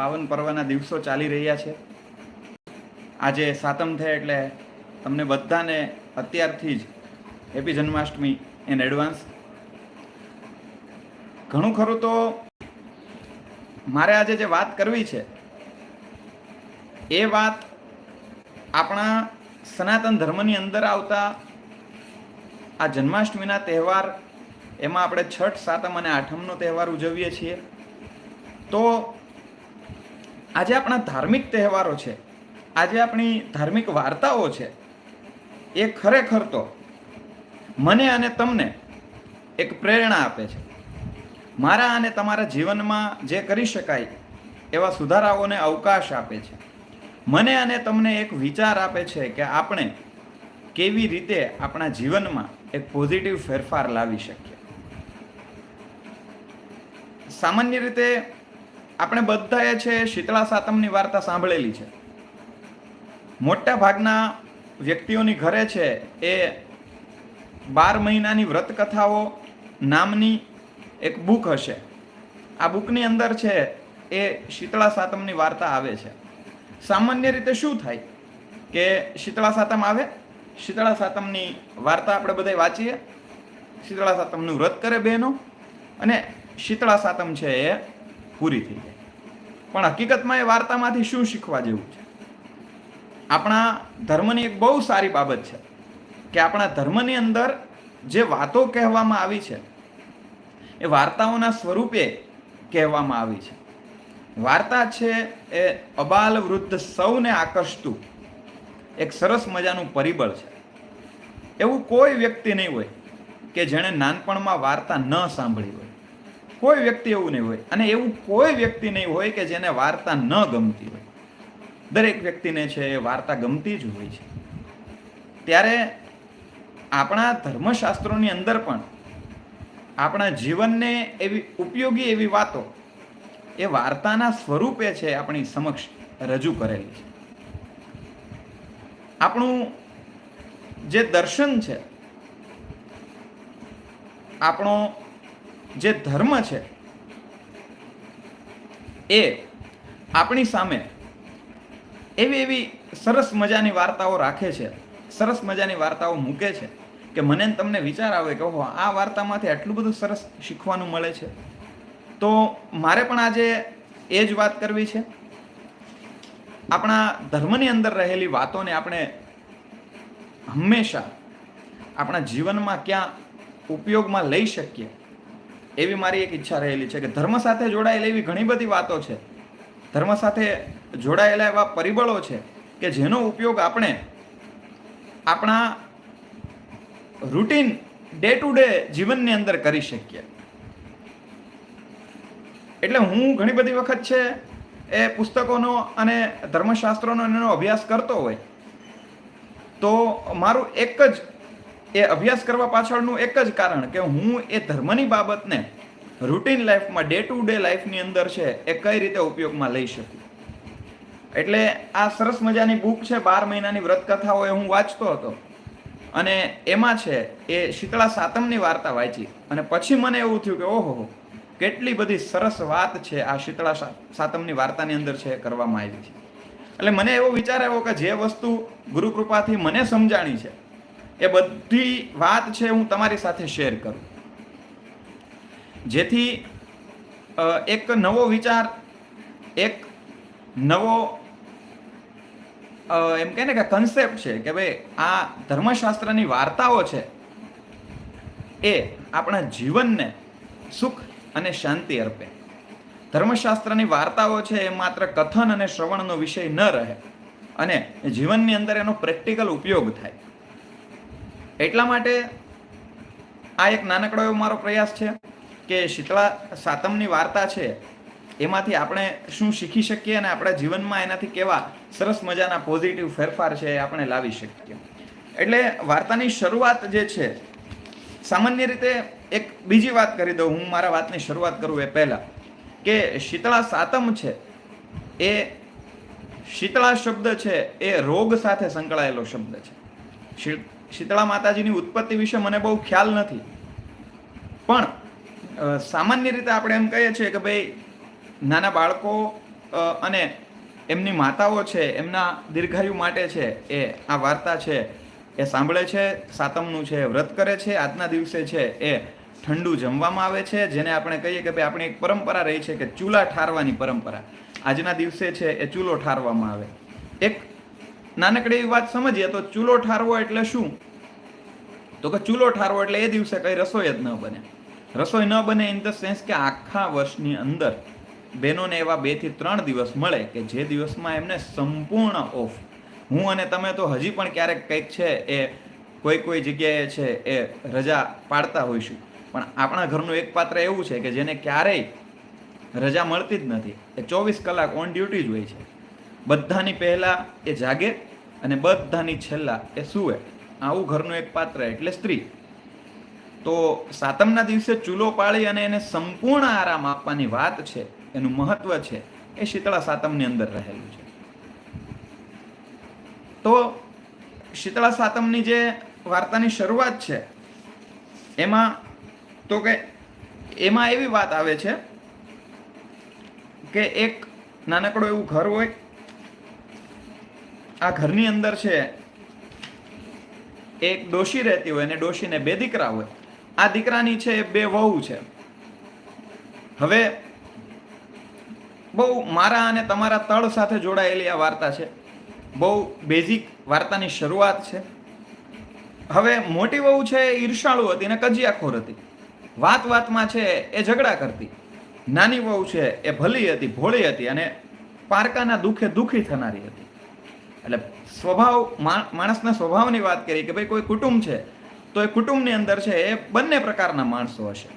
પાવન પર્વના દિવસો ચાલી રહ્યા છે. આજે સાતમ થાય એટલે તમને બધાને અત્યારથી જ હેપી જન્માષ્ટમી ઇન એડવાન્સ ઘણું ખરું તો મારે આજે જે વાત કરવી છે, એ વાત આપણા સનાતન ધર્મની અંદર આવતા આ જન્માષ્ટમીના તહેવાર, એમાં આપણે છઠ, સાતમ અને આઠમનો તહેવાર ઉજવીએ છીએ. તો આજે આપણા ધાર્મિક તહેવારો છે. આજે આપણી ધાર્મિક વાર્તાઓ છે. એ ખરેખર તો મને અને તમને એક પ્રેરણા આપે છે. મારા અને તમારા જીવનમાં જે કરી શકાય એવા સુધારાઓને અવકાશ આપે છે. મને અને તમને એક વિચાર આપે છે કે આપણે કેવી રીતે આપણા જીવનમાં એક પોઝિટિવ ફેરફાર લાવી શકીએ. સામાન્ય રીતે આપણે બધાએ છે શીતળા સાતમની વાર્તા સાંભળેલી છે. મોટા ભાગના વ્યક્તિઓની ઘરે છે એ બાર મહિનાની વ્રત કથાઓ નામની એક બુક હશે. આ બુકની અંદર છે એ શીતળા સાતમની વાર્તા આવે છે. સામાન્ય રીતે શું થાય કે શીતળા સાતમ આવે? શીતળા સાતમની વાર્તા આપણે બધા વાંચીએ. શીતળા સાતમનું વ્રત કરે બહેનો અને શીતળા સાતમ છે એ પૂરી થઈ જાય. પણ હકીકતમાં એ વાર્તામાંથી શું શીખવા જેવું છે? આપણા ધર્મની એક બહુ સારી બાબત છે કે આપણા ધર્મની અંદર જે વાતો કહેવામાં આવી છે, એ વાર્તાઓના સ્વરૂપે કહેવામાં આવી છે. વાર્તા છે એ અબાલ વૃદ્ધ સૌને આકર્ષતું એક સરસ મજાનું પરિબળ છે. એવું કોઈ વ્યક્તિ નહીં હોય કે જેણે નાનપણમાં વાર્તા ન સાંભળી હોય. કોઈ વ્યક્તિ એવું નહીં હોય અને એવું કોઈ વ્યક્તિ નહીં હોય કે જેને વાર્તા ન ગમતી હોય. દરેક વ્યક્તિને છે એ વાર્તા ગમતી જ હોય છે. ત્યારે આપણા ધર્મશાસ્ત્રોની અંદર પણ આપણા જીવનને એવી ઉપયોગી એવી વાતો એ વાર્તાના સ્વરૂપે છે આપણી સમક્ષ રજૂ કરેલી છે. આપણું જે દર્શન છે, આપણો જે ધર્મ છે, એ આપણી સામે એવી એવી સરસ મજાની વાર્તાઓ રાખે છે, સરસ મજાની વાર્તાઓ મૂકે છે કે મને તમને વિચાર આવે કે ઓહો, આ વાર્તામાંથી આટલું બધું સરસ શીખવાનું મળે છે. તો મારે પણ આજે એ જ વાત કરવી છે. આપણા ધર્મની અંદર રહેલી વાતોને આપણે હંમેશા આપણા જીવનમાં ક્યાં ઉપયોગમાં લઈ શકીએ એવી મારી એક ઈચ્છા રહેલી છે કે ધર્મ સાથે જોડાયેલી એવી ઘણી બધી વાતો છે. ધર્મ સાથે જોડાયેલા એવા પરિબળો છે કે જેનો ઉપયોગ આપણે આપણા રૂટીન ડે ટુ ડે જીવનની અંદર કરી શકીએ. એટલે હું ઘણી બધી વખત છે એ પુસ્તકોનો અને ધર્મશાસ્ત્રોનો એનો અભ્યાસ કરતો હોય, તો મારું એક જ એ અભ્યાસ કરવા પાછળનું એક જ કારણ કે હું એ ધર્મની બાબતને રૂટીન લાઈફમાં ડે ટુ ડે લાઈફની અંદર છે એ કઈ રીતે ઉપયોગમાં લઈ શકું? એટલે આ સરસ મજાની બુક છે, બાર મહિનાની વ્રતકથાઓ એ હું વાંચતો હતો. અને એમાં છે, એ શીતળા સાતમની વાર્તા વાંચી. અને પછી મને એવું થયું કે ઓહો, કેટલી બધી સરસ વાત છે આ શીતળા સાતમની વાર્તાની અંદર છે કરવામાં આવી છે. એટલે મને એવો વિચાર આવ્યો કે જે વસ્તુ ગુરુકૃપાથી મને સમજાણી છે એ બધી વાત છે હું તમારી સાથે શેર કરું. જેથી એક નવો વિચાર, એક નવો એમ કહે ને કે કન્સેપ્ટ છે કે ભાઈ આ ધર્મશાસ્ત્રની વાર્તાઓ છે, એ આપણા જીવનને સુખ અને શાંતિ અર્પે. ધર્મશાસ્ત્રની વાર્તાઓ છે એ માત્ર કથન અને શ્રવણનો વિષય ન રહે, અને જીવનની અંદર એનો પ્રેક્ટિકલ ઉપયોગ થાય. એટલા માટે આ એક નાનકડો એવો મારો પ્રયાસ છે કે શીતળા સાતમની વાર્તા છે, એમાંથી આપણે શું શીખી શકીએ અને આપણા જીવનમાં એનાથી કેવા સરસ મજાના પોઝિટિવ ફેરફાર છે એ આપણે લાવી શકીએ. એટલે વાર્તાની શરૂઆત જે છે, સામાન્ય રીતે એક બીજી વાત કરી દઉં, હું મારા વાતની શરૂઆત કરું એ પહેલાં, કે શીતળા સાતમ છે, એ શીતળા શબ્દ છે, એ રોગ સાથે સંકળાયેલો શબ્દ છે. શીતળા માતાજીની ઉત્પત્તિ વિશે મને બહુ ખ્યાલ નથી. પણ સામાન્ય રીતે આપણે એમ કહીએ છીએ કે ભાઈ, નાના બાળકો અને એમની માતાઓ છે, એમના દીર્ઘાયુ માટે છે, એ આ વાર્તા છે, એ સાંભળે છે, સાતમનું છે, વ્રત કરે છે, આજના દિવસે છે, એ ઠંડુ જમવામાં આવે છે, જેને આપણે કહીએ કે ભાઈ આપણી એક પરંપરા રહી છે કે ચૂલા ઠારવાની પરંપરા. આજના દિવસે છે, એ ચૂલો ઠારવામાં આવે. એક નાનકડી એવી વાત સમજીએ તો ચૂલો ઠારવો એટલે શું? તો કે ચૂલો ઠારવો એટલે એ દિવસે કઈ રસોઈ જ ન બને. રસોઈ ન બને ઇન ધ સેન્સ કે આખા વર્ષની અંદર બહેનોને એવા બેથી ત્રણ દિવસ મળે કે જે દિવસમાં એમને સંપૂર્ણ ઓફ હું અને તમે તો હજી પણ ક્યારેક કંઈક છે એ કોઈ કોઈ જગ્યાએ છે એ રજા પાડતા હોઈશું. પણ આપણા ઘરનું એક પાત્ર એવું છે કે જેને ક્યારેય રજા મળતી જ નથી. એ ચોવીસ કલાક ઓન ડ્યુટી જ હોય છે. બધાની પહેલાં એ જાગે અને બધાની છેલ્લા એ સૂવે આવું ઘરનું એક પાત્ર એટલે સ્ત્રી. તો સાતમના દિવસે ચૂલો પાળી અને એને સંપૂર્ણ આરામ આપવાની વાત છે, એનું મહત્વ છે, એ શીતળા સાતમની અંદર રહેલું છે. તો શીતળા સાતમની જે વાર્તાની શરૂઆત છે, એમાં તો કે એમાં એવી વાત આવે છે કે એક નાનકડું એવું ઘર હોય આ ઘરની અંદર છે, એક ડોશી રહેતી હોય અને ડોશીને બે દીકરા હોય. આ દીકરાની છે, બે વહુ છે. હવે બહુ મારા અને તમારા તળ સાથે જોડાયેલી આ વાર્તા છે. બહુ બેઝિક વાર્તાની શરૂઆત છે. હવે મોટી વહુ છે, એ ઈર્ષાળુ હતી અને કજિયાખોર હતી. વાત વાતમાં છે, એ ઝઘડા કરતી. નાની વહુ છે, એ ભલી હતી, ભોળી હતી અને પારકાના દુઃખે દુઃખી થનારી હતી. એટલે સ્વભાવ માણસના સ્વભાવની વાત કરી કે ભાઈ કોઈ કુટુંબ છે, તો એ કુટુંબની અંદર છે એ બંને પ્રકારના માણસો હશે.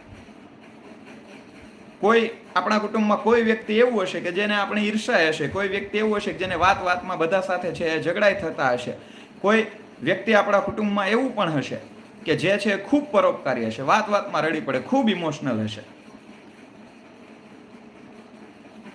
કોઈ આપણા કુટુંબમાં કોઈ વ્યક્તિ એવું હશે કે જેને આપણે ઈર્ષા હશે, કોઈ વ્યક્તિ એવું હશે કે જેને વાત વાતમાં બધા સાથે છે એ ઝઘડાઈ થતા હશે. કોઈ વ્યક્તિ આપણા કુટુંબમાં એવું પણ હશે કે જે છે ખૂબ પરોપકારી હશે વાત વાતમાં રડી પડે, ખૂબ ઇમોશનલ હશે.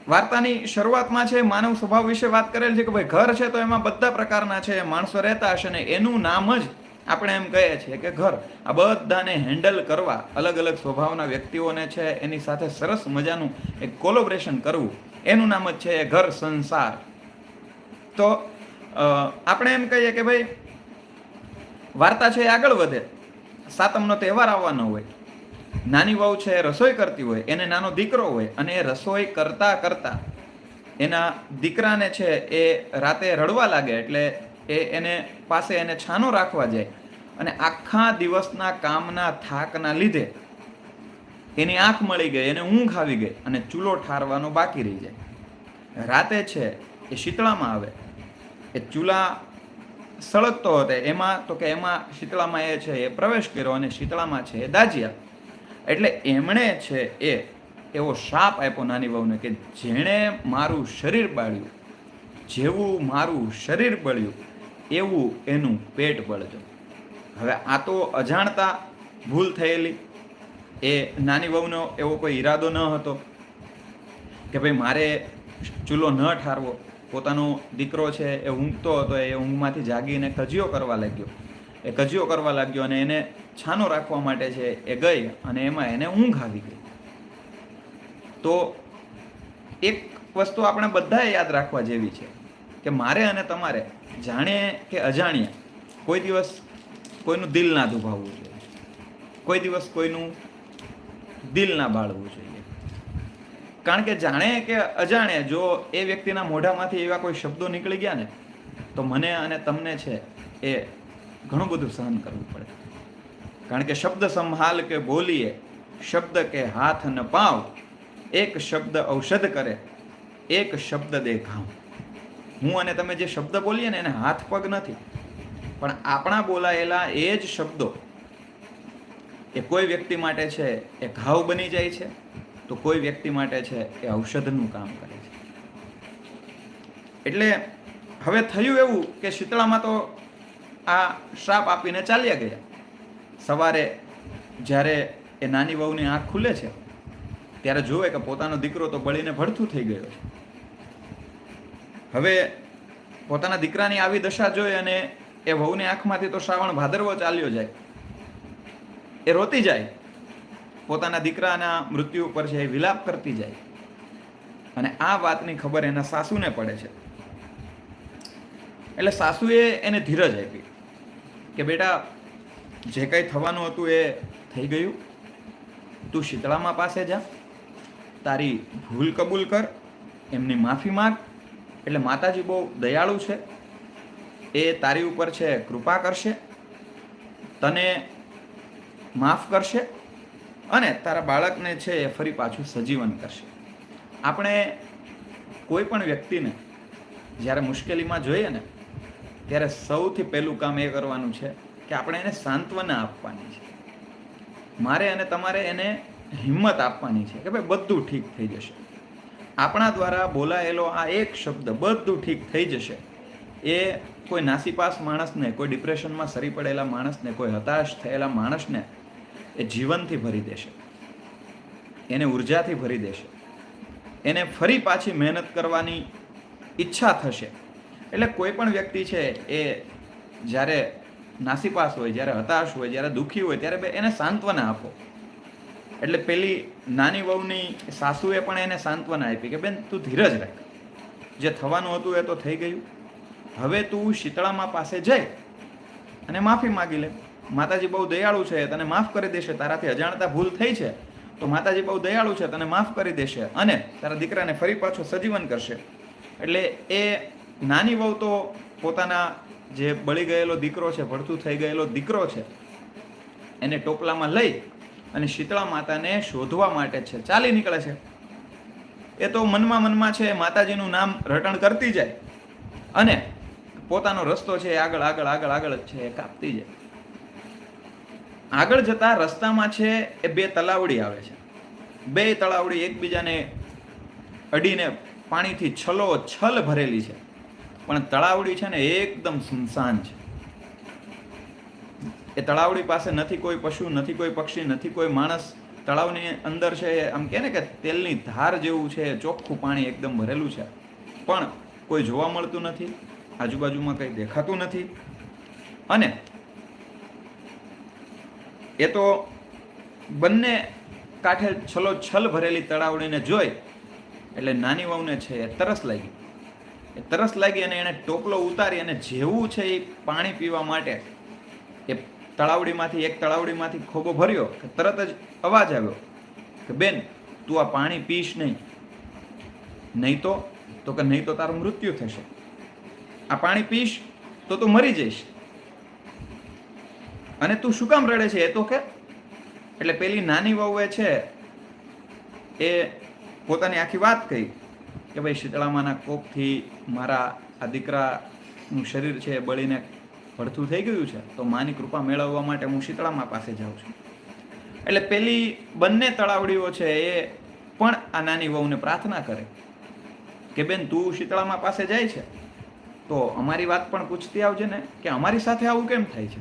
વાર્તાની શરૂઆતમાં છે, માનવ સ્વભાવ વિશે વાત કરેલ છે કે ભાઈ ઘર છે તો એમાં બધા પ્રકારના છે, માણસો રહેતા હશે ને એનું નામ જ આપણે એમ કહીએ છીએ કે ઘર. આ બધાને હેન્ડલ કરવા અલગ અલગ સ્વભાવના વ્યક્તિઓને છે, એની સાથે સરસ મજાનું એક કોલોબ્રેશન કરવું. એનું નામ જ છે ઘર સંસાર. તો આપણે એમ કહીએ કે ભાઈ વાર્તા છે એ આગળ વધે. સાતમનો તહેવાર આવવાનો હોય. નાની વહુ છે એ રસોઈ કરતી હોય, એને નાનો દીકરો હોય અને એ રસોઈ કરતા કરતા એના દીકરાને છે એ રાતે રડવા લાગે એટલે એ એને પાસે એને છાનો રાખવા જાય અને આખા દિવસના કામના થાકના લીધે એની આંખ મળી ગઈ એને ઊંઘ આવી ગઈ અને ચૂલો ઠારવાનો બાકી રહી જાય. રાતે છે એ શીતળામાં આવે. એ ચૂલા સળગતો હતો, એમાં તો કે એમાં શીતળામાં એ છે એ પ્રવેશ કર્યો અને શીતળામાં છે એ દાજ્યા. એટલે એમણે છે એ એવો શાપ આપ્યો નાની વહુને કે જેણે મારું શરીર બાળ્યું, જેવું મારું શરીર બળ્યું, એવું એનું પેટ બળજો હવે આ તો અજાણતા ભૂલ થયેલી. એ નાની વહુનો એવો કોઈ ઈરાદો ન હતો કે ભાઈ મારે ચૂલો ન ઠારવો. પોતાનો દીકરો છે એ ઊંઘતો હતો, એ ઊંઘમાંથી જાગીને કજિયો કરવા લાગ્યો. એ કજિયો કરવા લાગ્યો અને એને છાનો રાખવા માટે છે એ ગઈ અને એમાં એને ઊંઘ આવી ગઈ. તો એક વસ્તુ આપણે બધાએ યાદ રાખવા જેવી છે કે મારે અને તમારે જાણે કે અજાણ્યા કોઈ દિવસ કોઈનું દિલ ના દુભાવવું જોઈએ. કોઈ દિવસ કોઈનું દિલ ના બાળવું જોઈએ. કારણ કે જાણે કે અજાણે જો એ વ્યક્તિના મોઢામાંથી એવા કોઈ શબ્દો નીકળી ગયા ને, તો મને અને તમને છે એ ઘણું બધું સહન કરવું પડે. કારણ કે શબ્દ સંભાલ કે બોલીએ, શબ્દ કે હાથ ન પાવ, એક શબ્દ ઔષધ કરે, એક શબ્દ દેખાવ. હું અને તમે જે શબ્દ બોલીએ ને એને હાથ પગ નથી, પણ આપણા બોલાયેલા એ જ શબ્દો, એ કોઈ વ્યક્તિ માટે છે એ ઘાવ બની જાય છે, તો કોઈ વ્યક્તિ માટે છે એ ઔષધનું કામ કરે છે. એટલે હવે થયું એવું કે શીતળામાં તો આ શ્રાપ આપીને ચાલ્યા ગયા. સવારે જ્યારે એ નાની વહુની આંખ ખુલે છે, ત્યારે જોવે કે પોતાનો દીકરો તો બળીને ભડથું થઈ ગયો છે. હવે પોતાના દીકરાની આવી દશા જોઈ અને એ વહુની આંખમાંથી તો શ્રાવણ ભાદરવો ચાલ્યો જાય. એ રોતી જાય. પોતાના દીકરાના મૃત્યુ ઉપર છે એ વિલાપ કરતી જાય. અને આ વાતની ખબર એના સાસુને પડે છે. એટલે સાસુએ એને ધીરજ આપી. કે બેટા, જે કંઈ થવાનું હતું એ થઈ ગયું. તું શીતળામાં પાસે જા. તારી ભૂલ કબૂલ કર. એમની માફી માંગ. એટલે માતાજી બહુ દયાળુ છે. એ તારી ઉપર છે, કૃપા કરશે. તને માફ કરશે અને તારા બાળકને છે એ ફરી પાછું સજીવન કરશે. આપણે કોઈ પણ વ્યક્તિને જ્યારે મુશ્કેલીમાં જોઈએ ને ત્યારે સૌથી પહેલું કામ એ કરવાનું છે કે આપણે એને સાંત્વના આપવાની છે. મારે અને તમારે એને હિંમત આપવાની છે કે ભાઈ બધું ઠીક થઈ જશે. આપણા દ્વારા બોલાયેલો આ એક શબ્દ બધું ઠીક થઈ જશે. એ કોઈ નાસીપાસ માણસને, કોઈ ડિપ્રેશનમાં સરી પડેલા માણસને, કોઈ હતાશ થયેલા માણસને એ જીવનથી ભરી દેશે. એને ઉર્જાથી ભરી દેશે. એને ફરી પાછી મહેનત કરવાની ઈચ્છા થશે. એટલે કોઈ પણ વ્યક્તિ છે એ જ્યારે નાસીપાસ હોય, જ્યારે હતાશ હોય, જ્યારે દુઃખી હોય, ત્યારે બે એને સાંત્વના આપો. એટલે પેલી નાની વહુની સાસુએ પણ એને સાંત્વના આપી કે, બેન, તું ધીરજ રાખ. જે થવાનું હતું એ તો થઈ ગયું. હવે તું શીતળામાં પાસે જઈ અને માફી માગી લે. માતાજી બહુ દયાળુ છે, તને માફ કરી દેશે. તારાથી અજાણતા ભૂલ થઈ છે, તો માતાજી બહુ દયાળુ છે, તને માફ કરી દેશે અને તારા દીકરાને ફરી પાછો સજીવન કરશે. એટલે એ નાની વહુ તો પોતાના જે બળી ગયેલો દીકરો છે ભડથું થઈ ગયેલો દીકરો છે, એને ટોપલામાં લઈ અને શીતળા માતાને શોધવા માટે છે. ચાલી નીકળે છે. એ તો મનમાં મનમાં છે, માતાજીનું નામ રટણ કરતી જાય અને પોતાનો રસ્તો છે આગળ આગળ આગળ આગળ જ છે, એ કાપતી જાય. આગળ જતા રસ્તામાં છે એ બે તલાવડી આવે છે. બે તળાવડી એકબીજાને અડીને પાણીથી છલો, છલ ભરેલી છે. પણ તળાવડી છે ને એકદમ સુનસાન છે. એ તળાવડી પાસે નથી કોઈ પશુ, નથી કોઈ પક્ષી, નથી કોઈ માણસ. તળાવની અંદર છે આમ કે ને કે તેલની ધાર જેવું છે, ચોખ્ખું પાણી એકદમ ભરેલું છે. પણ કોઈ જોવા મળતું નથી, આજુબાજુમાં કંઈ દેખાતું નથી. અને એ તો બંને કાંઠે છલો છલ ભરેલી તળાવડીને જોઈ, એટલે નાની વહુને છે એ તરસ લાગી. તરસ લાગી અને એણે ટોપલો ઉતારી અને જેવું છે એ પાણી પીવા માટે એ તળાવડીમાંથી, એક તળાવડીમાંથી ખોબો ભર્યો કે તરત જ અવાજ આવ્યો કે, બેન, તું આ પાણી પીશ નહીં. નહીં તો તો કે નહીં તો તારું મૃત્યુ થશે. આ પાણી પીશ તો તું મરી જઈશ. અને તું શું કામ રડે છે? એ તો કે એટલે પેલી નાની વહુએ છે એ પોતાની આખી વાત કહી. કે ભાઈ શીતળામાના કોપથી મારા આ દીકરાનું શરીર છે એ બળીને ભડથું થઈ ગયું છે, તો માની કૃપા મેળવવા માટે હું શીતળામા પાસે જાઉં છું. એટલે પેલી બંને તળાવડીઓ છે એ પણ આ નાની વહુને પ્રાર્થના કરે કે બેન તું શીતળામા પાસે જાય છે? તો અમારી વાત પણ પૂછતી આવજે ને કે અમારી સાથે આવું કેમ થાય છે?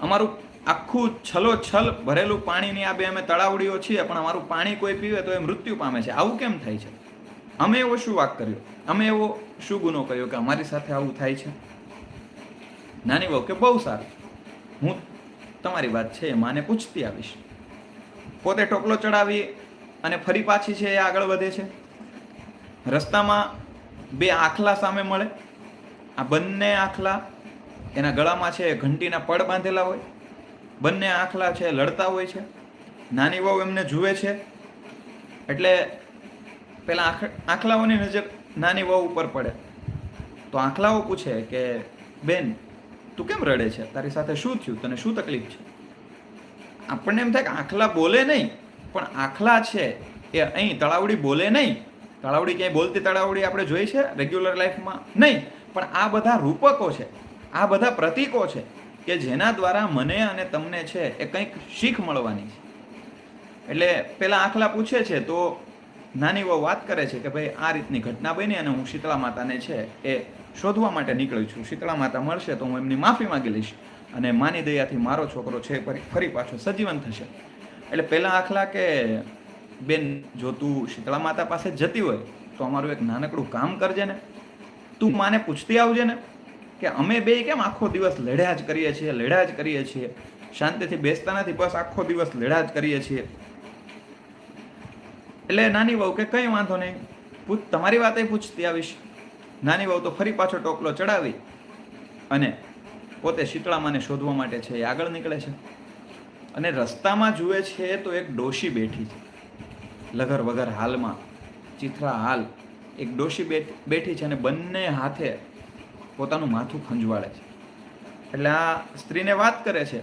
અમારું આખું છલોછલ ભરેલું પાણીની આ બે અમે તળાવડીઓ છીએ, પણ અમારું પાણી કોઈ પીવે તો એ મૃત્યુ પામે છે. આવું કેમ થાય છે? અમે એવો શું વાક કર્યો? અમે એવો શું ગુનો કર્યો કે અમારી સાથે આવું થાય છે? નાની બહુ કે બહુ સારું. હું તમારી વાત છે માને પૂછતી આવીશ. પોતે ટોપલો ચડાવી અને ફરી પાછી છે એ આગળ વધે છે? રસ્તામાં બે આખલા સામે મળે? આ બંને આખલા એના ગળામાં છે ઘંટીના પડ બાંધેલા હોય? બંને આખલા છે, લડતા હોય છે. નાની વહુ એમને જુએ છે. એટલે પેલા આખ, આખલાઓની નજર નાની વહુ ઉપર પડે. તો આખલાઓ પૂછે કે, બેન, તું કેમ રડે છે? તારી સાથે શું થયું? તને શું તકલીફ છે? આપણને એમ થાય કે આખલા બોલે નહીં, પણ આખલા છે એ અહીં તળાવડી બોલે નહીં. તળાવડી ક્યાંય બોલતી તળાવડી આપણે જોઈ છે રેગ્યુલર લાઈફમાં નહીં. પણ આ બધા રૂપકો છે, આ બધા પ્રતીકો છે. કે જેના દ્વારા મને અને તમને છે એ કંઈક શીખ મળવાની છે. એટલે પેલા આખલા પૂછે છે તો નાની વહુ વાત કરે છે કે ભાઈ આ રીતની ઘટના બની અને હું શીતળા માતાને છે એ શોધવા માટે નીકળ્યું છું. શીતળા માતા મળશે તો હું એમની માફી માંગી લઈશ અને માની દયાથી મારો છોકરો છે ફરી પાછો સજીવન થશે. એટલે પેલા આખલા કે બેન, જો તું શીતળા માતા પાસે જતી હોય તો અમારું એક નાનકડું કામ કરજે ને. તું માને પૂછતી આવજે ને. કે અમે બે કેમ આખો દિવસ લડ્યા જ કરીએ છીએ, લડ્યા જ કરીએ છીએ? શાંતિથી બેસતા નથી, બસ આખો દિવસ લડ્યા જ કરીએ છીએ. એટલે નાની વહુ કે કંઈ વાંધો નહીં, પૂછ, તમારી વાતે પૂછતી આવીશ. નાની વહુ તો ફરી પાછો ટોપલો ચડાવી અને પોતે શીતળામાને શોધવા માટે છે, એ આગળ નીકળે છે. અને રસ્તામાં જુએ છે તો એક ડોશી બેઠી છે. લગર વગર હાલમાં ચિથરા હાલ એક ડોશી બેઠી છે અને બંને હાથે પોતાનું માથું ખંજવાળે છે. એટલે આ સ્ત્રીને વાત કરે છે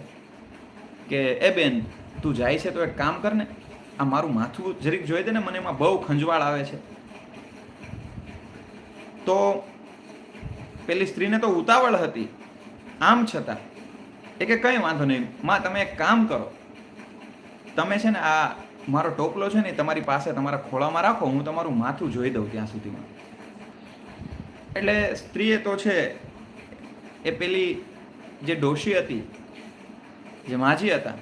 કે, એ બેન, તું જાય છે તો એક કામ કર ને, આ મારું માથું જરીક જોઈ દે ને, મને એમાં બહુ ખંજવાળ આવે છે. તો પેલી સ્ત્રીને તો ઉતાવળ હતી. આમ છતાં, એ કે કંઈ વાંધો નહીં, માં, તમે એક કામ કરો. તમે છે ને આ મારો ટોપલો છે ને તમારી પાસે તમારા ખોળામાં રાખો, હું તમારું માથું જોઈ દઉં ત્યાં સુધીમાં. એટલે સ્ત્રીએ તો છે, એ પેલી જે ડોશી હતી, જે માજી હતા,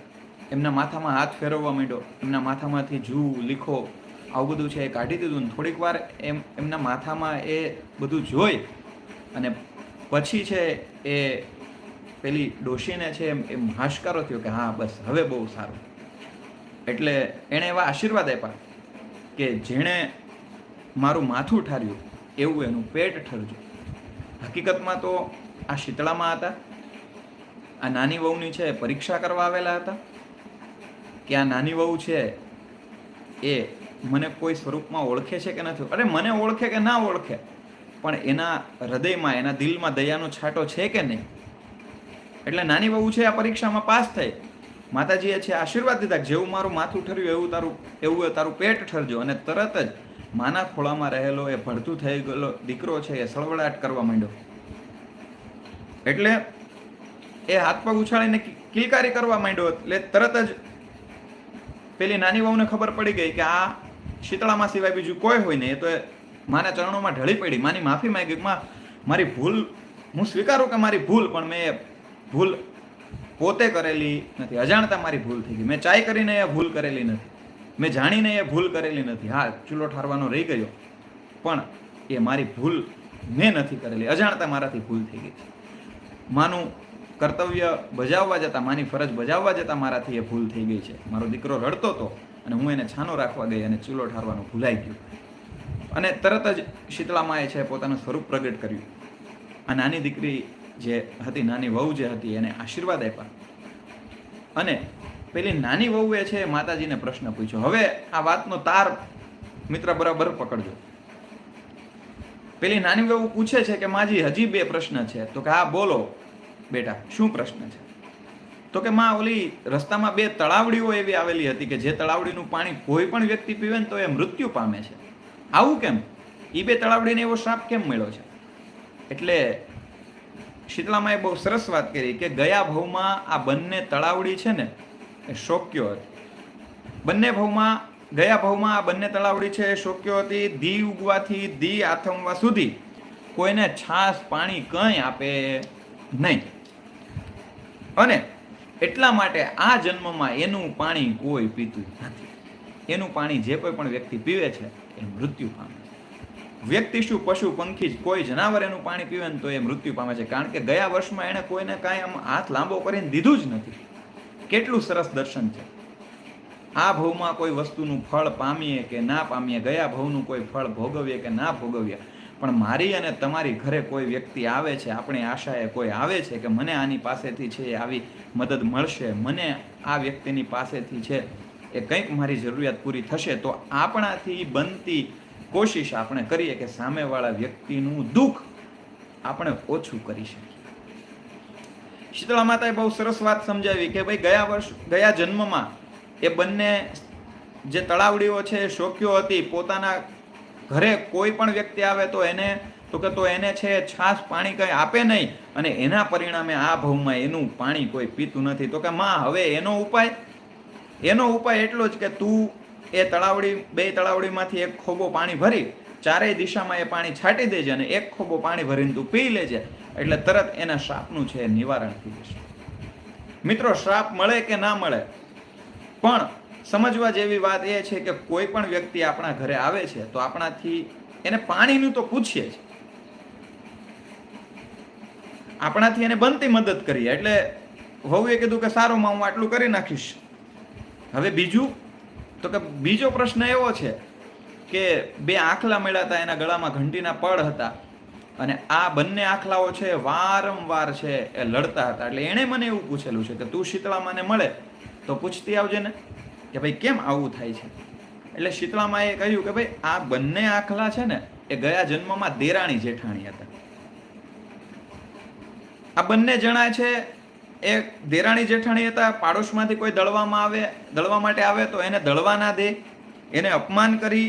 એમના માથામાં હાથ ફેરવવા માંડ્યો, એમના માથામાંથી જૂ લીખો, આવું બધું છે એ કાઢી દીધું ને થોડીક વાર એમ, એમના માથામાં એ બધું જોઈ અને પછી છે એ પેલી ડોશીને છે એમ એમ હાશકારો થયો કે હા, બસ, હવે બહુ સારું. એટલે એણે એવા આશીર્વાદ આપ્યા કે જેણે મારું માથું ઠાર્યું. એવું એનું પેટ ઠરજો હકીકતમાં તો આ શીતળામાં હતા. આ નાની વહુની છે એ પરીક્ષા કરવા આવેલા હતા. કે આ નાની વહુ છે એ મને કોઈ સ્વરૂપમાં ઓળખે છે કે નથી અરે મને ઓળખે કે ના ઓળખે? પણ એના હૃદયમાં, એના દિલમાં દયાનો છાંટો છે કે નહીં? એટલે નાની વહુ છે આ પરીક્ષામાં પાસ થઈ. માતાજીએ છે આશીર્વાદ દીધા જેવું મારું માથું ઠર્યું એવું તારું એવું તારું પેટ ઠરજો. અને તરત જ માના ખોળામાં રહેલો એ ભડતું થઈ ગયેલો દીકરો છે એ સળવળાટ કરવા માંડ્યો. એટલે એ હાથ પગ ઉછાળીને કિલકારી કરવા માંડ્યો એટલે તરત જ પેલી નાની વહુને ખબર પડી ગઈ કે આ શીતળામાં સિવાય બીજું કોઈ હોય નહીં. એ તો એ માના ચરણોમાં ઢળી પડી. માની માફી માંગી માં, મારી ભૂલ, હું સ્વીકારું કે મારી ભૂલ, પણ મેં ભૂલ પોતે કરેલી નથી. અજાણતા મારી ભૂલ થઈ ગઈ. મેં ચાય કરીને એ ભૂલ કરેલી નથી. મેં જાણીને એ ભૂલ કરેલી નથી. હા, ચૂલો ઠારવાનો રહી ગયો, પણ એ મારી ભૂલ મેં નથી કરેલી. અજાણતા મારાથી ભૂલ થઈ ગઈ માનું કર્તવ્ય બજાવવા જતાં, માની ફરજ બજાવવા જતાં મારાથી એ ભૂલ થઈ ગઈ છે. મારો દીકરો રડતો હતો અને હું એને છાનો રાખવા ગઈ અને ચૂલો ઠારવાનું ભૂલાઈ ગયું. અને તરત જ શીતળામાએ છે પોતાનું સ્વરૂપ પ્રગટ કર્યું. આ નાની દીકરી જે હતી, નાની વહુ જે હતી, એને આશીર્વાદ આપ્યા. અને પેલી નાની વહુએ છે માતાજીને પ્રશ્ન પૂછ્યો, હવે આ વાતનો તાર મિત્ર બરાબર પકડજો. પેલી નાની વહુ પૂછે છે કે, માજી, હજી બે પ્રશ્ન છે. તો કે, હા, બોલો, બેટા, શું પ્રશ્ન છે? તો કે, માં, ઓલી રસ્તામાં બે તળાવડીઓ એવી આવેલી હતી કે જે તળાવડીનું પાણી કોઈ પણ વ્યક્તિ પીવે ને તો એ મૃત્યુ પામે છે. આવું કેમ? એ બે તળાવડીને એવો શ્રાપ કેમ મળ્યો છે? એટલે શીતલામાં એ બહુ સરસ વાત કરી કે, ગયા ભાવમાં આ બંને તળાવડી છે ને શોક્યો હતી. બંને ભાવમાં, ગયા ભાવમાં આ બંને તળાવડી છે એ શોક્યો હતી. દી ઉગવાથી દી આથમવા સુધી કોઈને છાસ, પાણી કંઈ આપે નહીં. અને એટલા માટે આ જન્મમાં એનું પાણી કોઈ પીતું નથી. એનું પાણી જે કોઈ પણ વ્યક્તિ પીવે છે, એ મૃત્યુ પામે છે. વ્યક્તિ શું, પશુ, પંખી જ કોઈ જનાવર એનું પાણી પીવે ને તો એ મૃત્યુ પામે છે. કારણ કે ગયા વર્ષમાં એણે કોઈને કાંઈ આમ હાથ લાંબો કરીને દીધું જ નથી. કેટલું સરસ દર્શન છે. આ ભવમાં કોઈ વસ્તુનું ફળ પામીએ કે ના પામીએ, ગયા ભવનું કોઈ ફળ ભોગવીએ કે ના ભોગવીએ, પણ મારી અને તમારી ઘરે કોઈ વ્યક્તિ આવે છે, આપણી આશાએ કોઈ આવે છે કે મને આની પાસેથી છે, આવી મદદ મળશે, મને આ વ્યક્તિની પાસેથી છે, એ કંઈક મારી જરૂરિયાત પૂરી થશે, તો આપણાથી બનતી કોશિશ આપણે કરીએ કે સામેવાળા વ્યક્તિનું દુઃખ આપણે ઓછું કરી શકીએ. શીતળા માતાએ બહુ સરસ વાત સમજાવી કે ભાઈ ગયા વર્ષ, ગયા જન્મમાં એ બંને જે તળાવડીઓ છે, એ શોક્યો હતી, પોતાના ઘરે કોઈ પણ વ્યક્તિ આવે તો એને, તો કે તો એને છે, છાશ પાણી કંઈ આપે નહીં અને એના પરિણામે આ ભાવમાં એનું પાણી કોઈ પીતું નથી. તો કે માં, હવે એનો ઉપાય? એનો ઉપાય એટલો જ કે તું એ તળાવડી, બે તળાવડીમાંથી એક ખોબો પાણી ભરી ચારેય દિશામાં એ પાણી છાંટી દેજે અને એક ખોબો પાણી ભરીને તું પી લેજે. એટલે તરત એના શ્રાપનું છે નિવારણ થઈ જશે મિત્રો, શ્રાપ મળે કે ના મળે? પણ સમજવા જેવી વાત એ છે કે કોઈ પણ વ્યક્તિ આપણા ઘરે આવે છે, તો આપણાથી એને પાણીનું તો પૂછીએ જ. આપણાથી એને બનતી મદદ કરીએ. એટલે વહુએ કીધું કે સારું, માં, હું આટલું કરી નાખીશ. હવે બીજું? તો કે બીજો પ્રશ્ન એવો છે કે બે આખલા મળ્યા હતા એના ગળામાં ઘંટીના પડ હતા. અને આ બંને આખલાઓ છે વારંવાર છે એ લડતા હતા. એટલે એણે મને એવું પૂછેલું છે કે તું શીતળામાને મળે તો પૂછતી આવજે ને કે ભાઈ કેમ આવું થાય છે? એટલે શીતળામાએ કહ્યું કે ભાઈ આ બંને આખલા છે ને એ ગયા જન્મમાં દેરાણી જેઠાણી હતા. આ બંને જણા છે એ દેરાણી જેઠાણી હતા, પાડોશમાંથી કોઈ દળવામાં આવે, દળવા માટે આવે તો એને દળવા ના દે. એને અપમાન કરી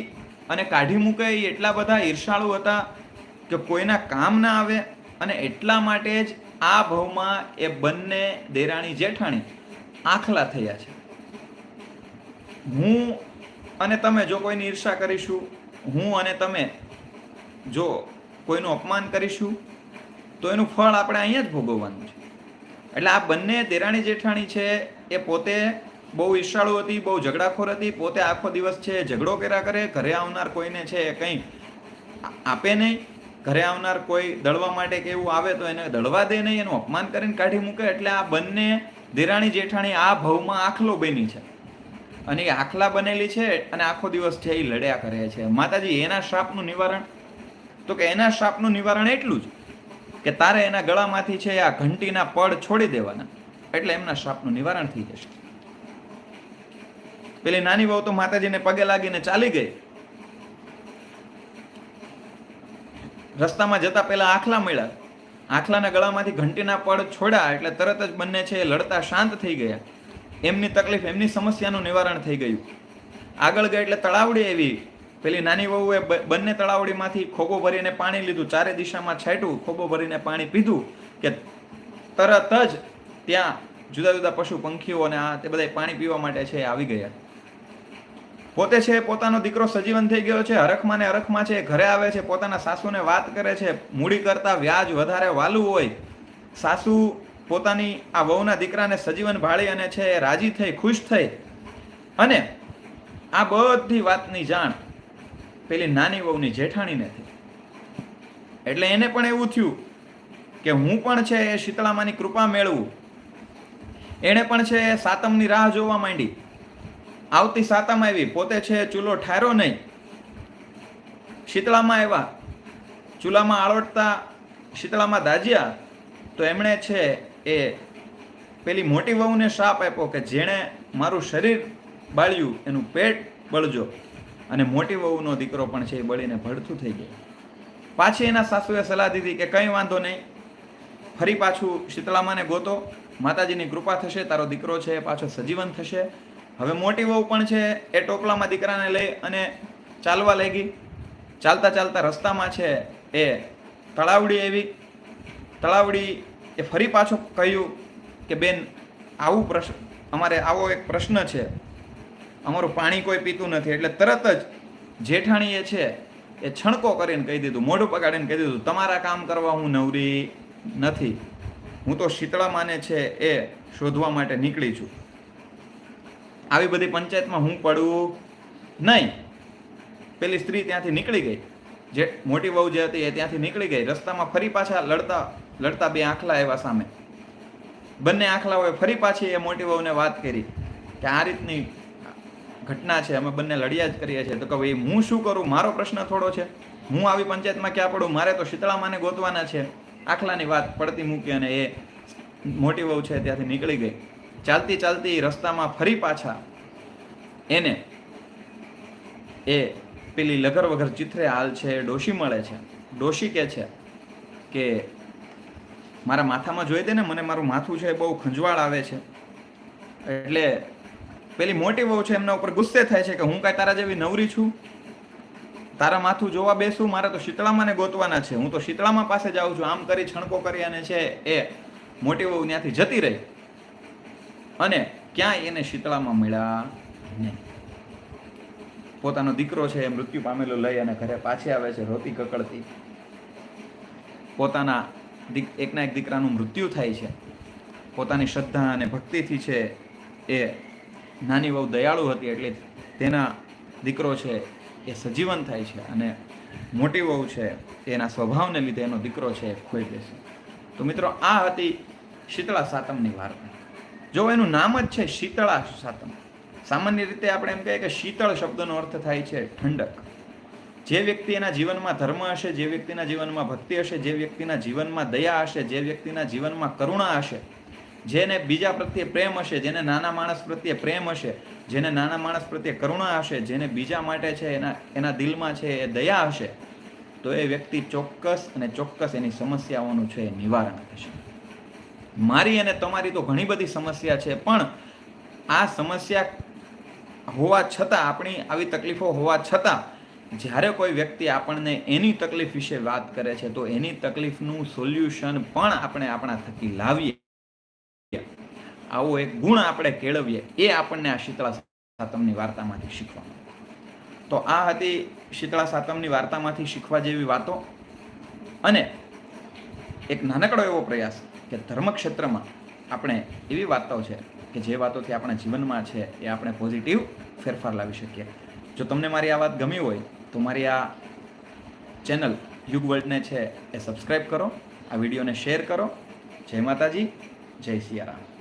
અને કાઢી મૂકે એ એટલા બધા ઈર્ષાળુ હતા કે કોઈના કામ ના આવે અને એટલા માટે જ આ ભવમાં એ બંને દેરાણી જેઠાણી આખલા થયા છે. હું અને તમે જો કોઈની ઈર્ષા કરીશું, હું અને તમે જો કોઈનું અપમાન કરીશું, તો એનું ફળ આપણે અહીંયા જ ભોગવવાનું છે. એટલે આ બંને દેરાણી જેઠાણી છે એ પોતે બહુ ઈર્ષાળુ હતી, બહુ ઝઘડાખોર હતી, પોતે આખો દિવસ છે ઝઘડો કર્યા કરે, ઘરે આવનાર કોઈને છે કંઈ આપે નહીં, ઘરે આવનાર કોઈ દળવા માટે કે એવું આવે તો એને દળવા દે નહીં, એનું અપમાન કરીને કાઢી મૂકે, એટલે આ બંને દેરાણી જેઠાણી આ ભવમાં આખલો બની છે. અને એ આખલા બનેલી છે અને આખો દિવસ છે એ લડ્યા કરે છે. માતાજી, એના શ્રાપનું નિવારણ? તો કે એના શ્રાપનું નિવારણ એટલું જ કે તારે એના ગળામાંથી છે આ ઘંટીના પડ છોડી દેવાના. એટલે એમના શ્રાપનું નિવારણ થઈ જશે. પેલી નાની વહુ તો માતાજીને પગે લાગીને ચાલી ગઈ. રસ્તામાં જતા પહેલા આખલા મળ્યા. આખલાના ગળામાંથી ઘંટીના પડ છોડ્યા એટલે તરત જ બંને છે એ લડતા શાંત થઈ ગયા. એમની તકલીફ, એમની સમસ્યાનું નિવારણ થઈ ગયું. આગળ ગયા એટલે તળાવડી એવી પેલી નાની વહુએ બંને તળાવડીમાંથી ખોબો ભરીને પાણી લીધું. ચારે દિશામાં છાંટ્યું, ખોબો ભરીને પાણી પીધું કે તરત જ ત્યાં જુદા જુદા પશુ, પંખીઓ અને આ તે બધા પાણી પીવા માટે છે આવી ગયા. પોતે છે પોતાનો દીકરો સજીવન થઈ ગયો છે હરખમાં ને હરખમાં છે, ઘરે આવે છે, પોતાના સાસુને વાત કરે છે, મૂડી કરતા વ્યાજ વધારે વાલું હોય, સાસુ પોતાની આ વહુના દીકરાને સજીવન ભાળી અને છે એ રાજી થઈ, ખુશ થઈ. અને આ બધી વાતની જાણ પેલી નાની વહુની જેઠાણીને થઈ. એટલે એને પણ એવું થયું કે હું પણ છે એ શીતળામાની કૃપા મેળવું. એણે પણ છે સાતમની રાહ જોવા માંડી. આવતી સાતામાં આવી. પોતે છે, ચૂલો ઠાર્યો નહીં. શીતળામાં આવ્યા. ચૂલામાં આળોટતા શીતળામાં દાજ્યા. તો એમણે છે, એ પેલી મોટી વહુને શાપ આપ્યો કે જેણે મારું શરીર બાળ્યું, એનું પેટ બળજો. અને મોટી વહુનો દીકરો પણ છે, એ બળીને ભડથું થઈ ગયો. પાછી એના સાસુએ સલાહ દીધી કે કંઈ વાંધો નહીં. ફરી પાછું શીતળામાને ગોતો. માતાજીની કૃપા થશે, તારો દીકરો છે પાછો સજીવન થશે. હવે મોટી વહુ પણ છે, એ ટોપલામાં દીકરાને લઈ અને ચાલવા લાગી. ચાલતા ચાલતા રસ્તામાં છે, એ તળાવડી એવી. તળાવડી એ ફરી પાછો કહ્યું કે, બેન, આવું પ્રશ્ન અમારે આવો એક પ્રશ્ન છે. અમારું પાણી કોઈ પીતું નથી. એટલે તરત જ જેઠાણીએ છે, એ છણકો કરીને કહી દીધું, મોઢું પગાડીને કહી દીધું, તમારા કામ કરવા હું નવરી નથી. હું તો શીતળામાને છે, એ શોધવા માટે નીકળી છું. આવી બધી પંચાયતમાં હું પડવું નહીં. પેલી સ્ત્રી ત્યાંથી નીકળી ગઈ. જે મોટી વહુ જે હતી એ ત્યાંથી નીકળી ગઈ. રસ્તામાં ફરી પાછા લડતા લડતા બે આંખલા એવા સામે. બંને આંખલાઓએ ફરી પાછી એ મોટી વહુને વાત કરી કે આ રીતની ઘટના છે, અમે બંને લડ્યા જ કરીએ છીએ. તો કે ભાઈ હું શું કરું? મારો પ્રશ્ન થોડો છે. હું આવી પંચાયતમાં ક્યાં પડું? મારે તો શીતળામાને ગોતવાના છે. આખલાની વાત પડતી મૂકી અને એ મોટી વહુ છે ત્યાંથી નીકળી ગઈ. ચાલતી ચાલતી રસ્તામાં ફરી પાછા એને એ પેલી લગર વગર ચિત્રે હાલ છે, ડોશી મળે છે. ડોશી કહે છે કે, મારા માથામાં જોઈ દે ને, મને મારું માથું છે એ બહુ ખંજવાળ આવે છે. એટલે પેલી મોટી વહુ છે એમના ઉપર ગુસ્સે થાય છે કે હું કાંઈ તારા જેવી નવરી છું? તારા માથું જોવા બેસું, મારે તો શીતળામાને ગોતવાના છે. હું તો શીતળામાં પાસે જાઉં છું. આમ કરી, છણકો કરી અને છે એ મોટી વહુ ત્યાંથી જતી રહી. અને ક્યાંય એને શીતળામાં મળ્યા? નહીં. પોતાનો દીકરો છે એ મૃત્યુ પામેલો લઈ અને ઘરે પાછી આવે છે, રોતી કકડતી. પોતાના દીક, એકના એક દીકરાનું મૃત્યુ થાય છે. પોતાની શ્રદ્ધા અને ભક્તિથી છે એ નાની બહુ દયાળુ હતી એટલે તેના દીકરો છે એ સજીવન થાય છે અને મોટી વહુ છે એના સ્વભાવને લીધે એનો દીકરો છે એ ખોઈ દેશે તો મિત્રો, આ હતી શીતળા સાતમની વાર્તા. જો એનું નામ જ છે શીતળા સાતમ. સામાન્ય રીતે આપણે એમ કહીએ કે શીતળ શબ્દનો અર્થ થાય છે ઠંડક. જે વ્યક્તિ એના જીવનમાં ધર્મ હશે, જે વ્યક્તિના જીવનમાં ભક્તિ હશે, જે વ્યક્તિના જીવનમાં દયા હશે, જે વ્યક્તિના જીવનમાં કરુણા હશે, જેને બીજા પ્રત્યે પ્રેમ હશે, જેને નાના માણસ પ્રત્યે પ્રેમ હશે, જેને નાના માણસ પ્રત્યે કરુણા હશે, જેને બીજા માટે છે એના એના દિલમાં છે એ દયા હશે, તો એ વ્યક્તિ ચોક્કસ અને ચોક્કસ એની સમસ્યાઓનું છે નિવારણ થશે મારી અને તમારી તો ઘણી બધી સમસ્યા છે, પણ આ સમસ્યા હોવા છતાં, આપણી આવી તકલીફો હોવા છતાં, જ્યારે કોઈ વ્યક્તિ આપણને એની તકલીફ વિશે વાત કરે છે, તો એની તકલીફનું સોલ્યુશન પણ આપણે આપણા થકી લાવીએ. આવો એક ગુણ આપણે કેળવીએ, એ આપણને આ શીતળા સાતમની વાર્તામાંથી શીખવા તો આ હતી શીતળા સાતમની વાર્તામાંથી શીખવા જેવી વાતો. અને એક નાનકડો એવો પ્રયાસ કે ધર્મક્ષેત્રમાં આપણે એવી વાર્તાઓ છે કે જે વાતોથી આપણા જીવનમાં છે એ આપણે પોઝિટિવ ફેરફાર લાવી શકીએ. જો તમને મારી આ વાત ગમી હોય, તો મારી આ ચેનલ યુગ વર્લ્ડને છે એ સબસ્ક્રાઈબ કરો, આ વિડીયોને શેર કરો. જય માતાજી, જય સિયારામ.